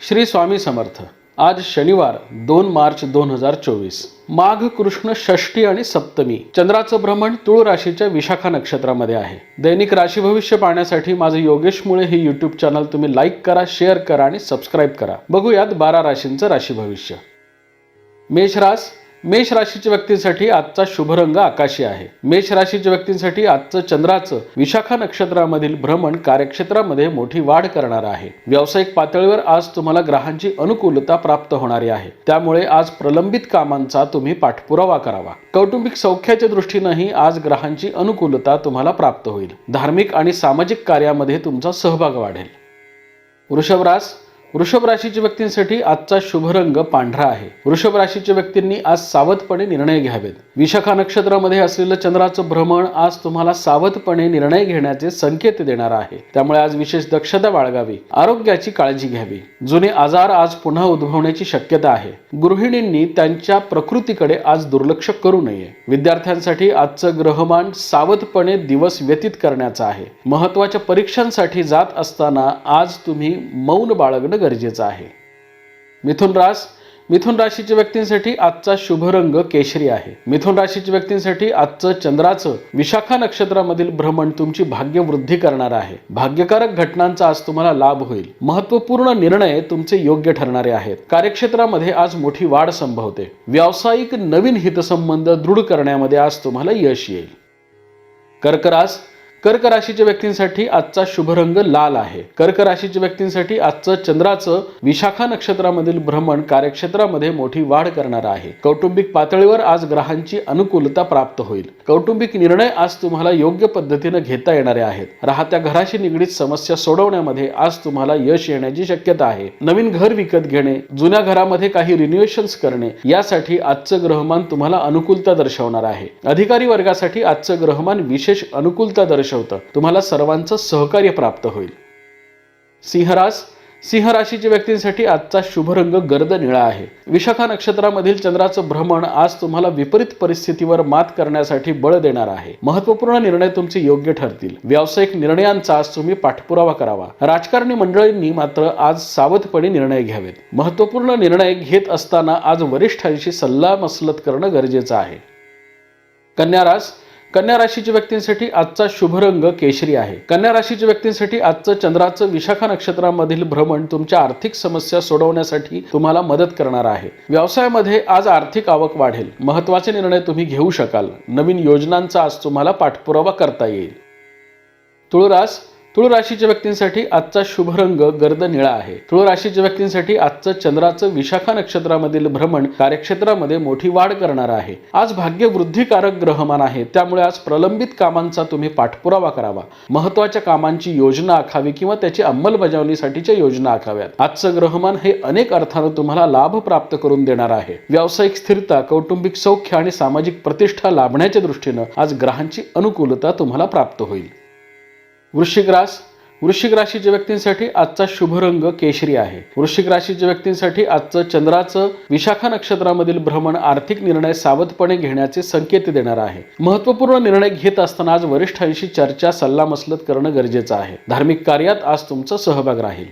श्री स्वामी समर्थ. आज शनिवार दोन मार्च दोन हजार चोवीस. माघ कृष्ण षष्ठी आणि सप्तमी. चंद्राचं भ्रमण तुळ राशीच्या विशाखा नक्षत्रामध्ये आहे. दैनिक राशी भविष्य पाहण्यासाठी माझं योगेश मुळे हे युट्यूब चॅनल तुम्ही लाईक करा शेअर करा आणि सबस्क्राईब करा. बघूयात बारा राशींचं राशी भविष्य. मेषरास मेष राशीच्या व्यक्तींसाठी आजचा शुभ रंग आकाशी आहे. मेष राशीच्या व्यक्तींसाठी आजचं चंद्राचं विशाखा नक्षत्रामधील भ्रमण कार्यक्षेत्रामध्ये मोठी वाढ करणार आहे. व्यावसायिक पातळीवर आज तुम्हाला ग्रहांची अनुकूलता प्राप्त होणारी आहे. त्यामुळे आज प्रलंबित कामांचा तुम्ही पाठपुरावा करावा. कौटुंबिक सौख्याच्या दृष्टीनंही आज ग्रहांची अनुकूलता तुम्हाला प्राप्त होईल. धार्मिक आणि सामाजिक कार्यामध्ये तुमचा सहभाग वाढेल. वृषभरास वृषभ राशीच्या व्यक्तींसाठी आजचा शुभ रंग पांढरा आहे. वृषभ राशीच्या व्यक्तींनी आज सावधपणे निर्णय घ्यावेत. विशाखा नक्षत्रामध्ये असलेलं चंद्राचं भ्रमण आज तुम्हाला सावधपणे निर्णय घेण्याचे संकेत देणार आहे. त्यामुळे आज विशेष दक्षता बाळगावी. आरोग्याची काळजी घ्यावी. जुने आजार आज पुन्हा उद्भवण्याची शक्यता आहे. गृहिणींनी त्यांच्या प्रकृतीकडे आज दुर्लक्ष करू नये. विद्यार्थ्यांसाठी आजचं ग्रहमान सावधपणे दिवस व्यतीत करण्याचं आहे. महत्त्वाच्या परीक्षांसाठी जात असताना आज तुम्ही मौन बाळगणं गरजेचं आहे. मिथुन रास मिथुन राशीच्या व्यक्तींसाठी आजचा शुभ रंग केशरी आहे. मिथुन राशीच्या व्यक्तींसाठी आजचं चंद्राचं विशाखा नक्षत्रामधील भ्रमण तुमची भाग्यवृद्धी करणार आहे. भाग्यकारक घटनांचा आज तुम्हाला लाभ होईल. महत्त्वपूर्ण निर्णय तुमचे योग्य ठरणारे आहेत. कार्यक्षेत्रामध्ये आज मोठी वाढ संभवते. व्यावसायिक नवीन हितसंबंध दृढ करण्यामध्ये आज तुम्हाला यश येईल. कर्करास कर्क राशीच्या व्यक्तींसाठी आजचा शुभ रंग लाल आहे. कर्क राशीच्या व्यक्तींसाठी आजचं चंद्राचं विशाखा नक्षत्रामधील भ्रमण कार्यक्षेत्रामध्ये मोठी वाढ करणार आहे. कौटुंबिक पातळीवर आज ग्रहांची अनुकूलता प्राप्त होईल. कौटुंबिक निर्णय आज तुम्हाला योग्य पद्धतीने घेता येणारे आहेत. राहत्या घराशी निगडीत समस्या सोडवण्यामध्ये आज तुम्हाला यश येण्याची शक्यता आहे. नवीन घर विकत घेणे जुन्या घरामध्ये काही रिन्युएशन्स करणे यासाठी आजचं ग्रहमान तुम्हाला अनुकूलता दर्शवणार आहे. अधिकारी वर्गासाठी आजचं ग्रहमान विशेष अनुकूलता दर्शवतं. तुम्हाला सर्वांचं सहकार्य प्राप्त होईल. सिंहरास सिंह राशीच्या व्यक्तींसाठी आजचा शुभ रंग गर्द निळा आहे. विशाखा नक्षत्रामधील चंद्राचं भ्रमण आज तुम्हाला विपरीत परिस्थितीवर मात करण्यासाठी बळ देणार आहे. महत्त्वपूर्ण निर्णय तुमचे योग्य ठरतील. व्यावसायिक निर्णयांचा आज तुम्ही पाठपुरावा करावा. राजकारणी मंडळींनी मात्र आज सावधपणे निर्णय घ्यावेत. महत्त्वपूर्ण निर्णय घेत असताना आज वरिष्ठांशी सल्ला मसलत करणं गरजेचं आहे. कन्याराज कन्या राशीच्या व्यक्तींसाठी आजचा शुभ रंग केशरी आहे. कन्या राशीच्या व्यक्तींसाठी आजचं चंद्राचं विशाखा नक्षत्रामधील भ्रमण तुमच्या आर्थिक समस्या सोडवण्यासाठी तुम्हाला मदत करणार आहे. व्यवसायामध्ये आज आर्थिक आवक वाढेल. महत्त्वाचे निर्णय तुम्ही घेऊ शकाल. नवीन योजनांचा आज तुम्हाला पाठपुरावा करता येईल. तुळरास तुळ राशीच्या व्यक्तींसाठी आजचा शुभ रंग गर्द निळा आहे. तुळ राशीच्या व्यक्तींसाठी आजचं चंद्राचं विशाखा नक्षत्रामधील भ्रमण कार्यक्षेत्रामध्ये मोठी वाढ करणार आहे. आज भाग्य वृद्धिकारक ग्रहमान आहे. त्यामुळे आज प्रलंबित कामांचा तुम्ही पाठपुरावा करावा. महत्त्वाच्या कामांची योजना आखावी किंवा त्याची अंमलबजावणीसाठीच्या योजना आखाव्यात. आजचं ग्रहमान हे अनेक अर्थानं तुम्हाला लाभ प्राप्त करून देणार आहे. व्यावसायिक स्थिरता कौटुंबिक सौख्य आणि सामाजिक प्रतिष्ठा लाभण्याच्या दृष्टीनं आज ग्रहांची अनुकूलता तुम्हाला प्राप्त होईल. वृश्चिक रास वृश्चिक राशीच्या व्यक्तींसाठी आजचा शुभ रंग केशरी आहे. वृश्चिक राशीच्या व्यक्तींसाठी आजचं चंद्राचं विशाखा नक्षत्रामधील भ्रमण आर्थिक निर्णय सावधपणे घेण्याचे संकेत देणार आहे. महत्त्वपूर्ण निर्णय घेत असताना आज वरिष्ठांशी चर्चा सल्लामसलत करणं गरजेचं आहे. धार्मिक कार्यात आज तुमचा सहभाग राहील.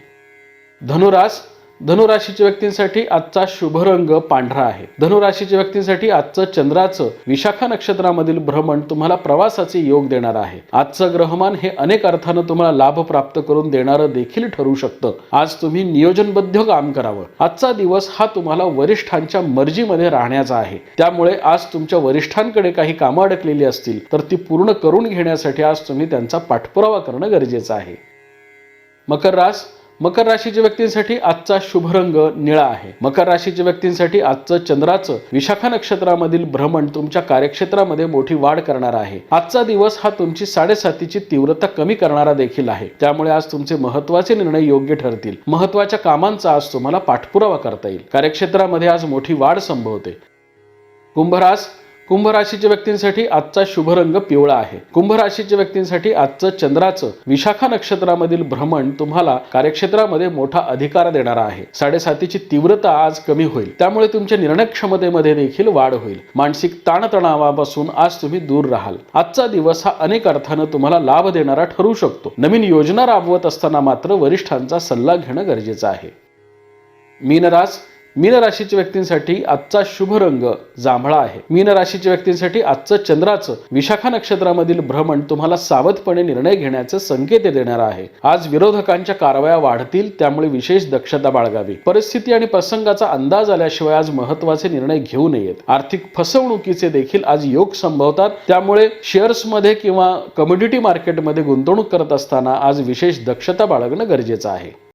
धनुरास धनुराशीच्या व्यक्तींसाठी आजचा शुभ रंग पांढरा आहे. धनुराशीच्या व्यक्तींसाठी आजचं चंद्राचं विशाखा नक्षत्रामधील भ्रमण तुम्हाला प्रवासाचे योग देणार आहे. आजचं ग्रहमान हे अनेक अर्थानं तुम्हाला लाभ प्राप्त करून देणारं देखील ठरू शकतं. आज तुम्ही नियोजनबद्ध काम करावं. आजचा दिवस हा तुम्हाला वरिष्ठांच्या मर्जीमध्ये राहण्याचा आहे. त्यामुळे आज तुमच्या वरिष्ठांकडे काही कामं अडकलेली असतील तर ती पूर्ण करून घेण्यासाठी आज तुम्ही त्यांचा पाठपुरावा करणं गरजेचं आहे. मकर रास मकर राशीच्या व्यक्तींसाठी आजचा शुभ रंग निळा आहे. मकर राशीच्या व्यक्तींसाठी आजचं चंद्राचं विशाखा नक्षत्रामधील भ्रमण तुमच्या कार्यक्षेत्रामध्ये मोठी वाढ करणार आहे. आजचा दिवस हा तुमची साडेसातीची तीव्रता कमी करणारा देखील आहे. त्यामुळे आज तुमचे महत्त्वाचे निर्णय योग्य ठरतील. महत्त्वाच्या कामांचा आज तुम्हाला पाठपुरावा करता येईल. कार्यक्षेत्रामध्ये आज मोठी वाढ संभवते. कुंभरास कुंभ राशीच्या व्यक्तींसाठी आजचा शुभ रंग पिवळा आहे. कुंभ राशीच्या व्यक्तींसाठी आजचं चंद्राचं विशाखा नक्षत्रामधील भ्रमण तुम्हाला कार्यक्षेत्रामध्ये मोठा अधिकार देणारा आहे. साडेसातीची तीव्रता आज कमी होईल. त्यामुळे तुमच्या निर्णय क्षमतेमध्ये देखील वाढ होईल. मानसिक ताणतणावापासून आज तुम्ही दूर राहाल. आजचा दिवस हा अनेक अर्थानं तुम्हाला लाभ देणारा ठरू शकतो. नवीन योजना राबवत असताना मात्र वरिष्ठांचा सल्ला घेणं गरजेचं आहे. मीनराज मीन राशीच्या व्यक्तींसाठी आजचा शुभ रंग जांभळा आहे. मीन राशीच्या व्यक्तींसाठी आजचं चंद्राचं विशाखा नक्षत्रामधील भ्रमण तुम्हाला सावधपणे निर्णय घेण्याचे संकेत देणार आहे. आज विरोधकांच्या कारवाया वाढतील त्यामुळे विशेष दक्षता बाळगावी. परिस्थिती आणि प्रसंगाचा अंदाज आल्याशिवाय आज महत्त्वाचे निर्णय घेऊ नयेत. आर्थिक फसवणुकीचे देखील आज योग संभवतात त्यामुळे शेअर्समध्ये किंवा कमोडिटी मार्केटमध्ये गुंतवणूक करत असताना आज विशेष दक्षता बाळगणं गरजेचं आहे.